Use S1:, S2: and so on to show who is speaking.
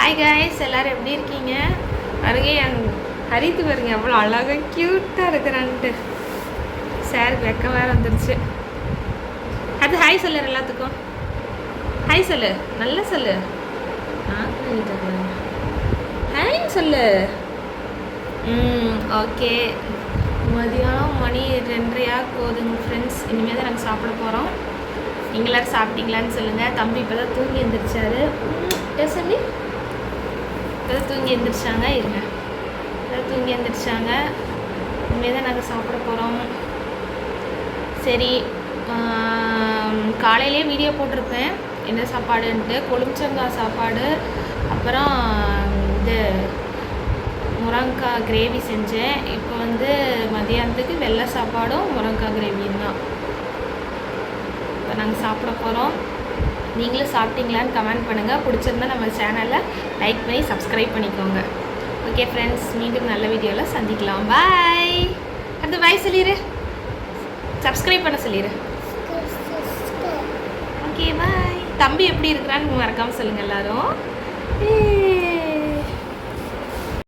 S1: Hi guys எல்லோரும் எப்படி இருக்கீங்க? பாருங்க என் ஹரித்து பாருங்க அவ்வளோ அழகாக க்யூட்டாக இருக்கிறான்ட்டு சார் வெக்க வேறு வந்துருச்சு. அது ஹாய் சொல்லு எல்லாத்துக்கும். ஹாய் சொல்லு நல்லா சொல்லு. ஹாய் சொல்லு. ம் ஓகே மதியானம் மணி ரெண்டரையாக போகுதுங்க ஃப்ரெண்ட்ஸ் இனிமேல் தான் நாங்கள் சாப்பிட போகிறோம் நீங்க சாப்பிட்டீங்களான்னு சொல்லுங்கள் தம்பி இப்போ தான் தூங்கி எழுந்திரிச்சாரு இப்போ தூங்கி எழுந்திரிச்சாங்க இருங்க. இப்போ தூங்கி எழுந்திரிச்சாங்க இனிமேல் தான் நாங்கள் சாப்பிட போகிறோம் சரி காலையிலே வீடியோ போட்டிருப்பேன். என்ன சாப்பாடுன்ட்டு? கொழுமிச்சங்காய் சாப்பாடு. அப்புறம் இது முருங்கக்காய் கிரேவி செஞ்சேன். இப்போ வந்து மதியானத்துக்கு வெள்ளை சாப்பாடும் முருங்கக்காய் கிரேவியும் தான். இப்போ நாங்கள் சாப்பிட போகிறோம் நீங்களும் சாப்பிட்டீங்களான்னு கமெண்ட் பண்ணுங்கள் பிடிச்சிருந்தா நம்ம சேனலை லைக் பண்ணி சப்ஸ்கிரைப் பண்ணிக்கோங்க. ஓகே ஃப்ரெண்ட்ஸ் மீண்டும் நல்ல வீடியோவில் சந்திக்கலாம். பாய் அடுத்து பாய் சொல்லிடு சப்ஸ்கிரைப் பண்ண சொல்லிடு ஓகே பாய் தம்பி எப்படி இருக்கிறான்னு மறக்காமல் சொல்லுங்கள் எல்லாரும்.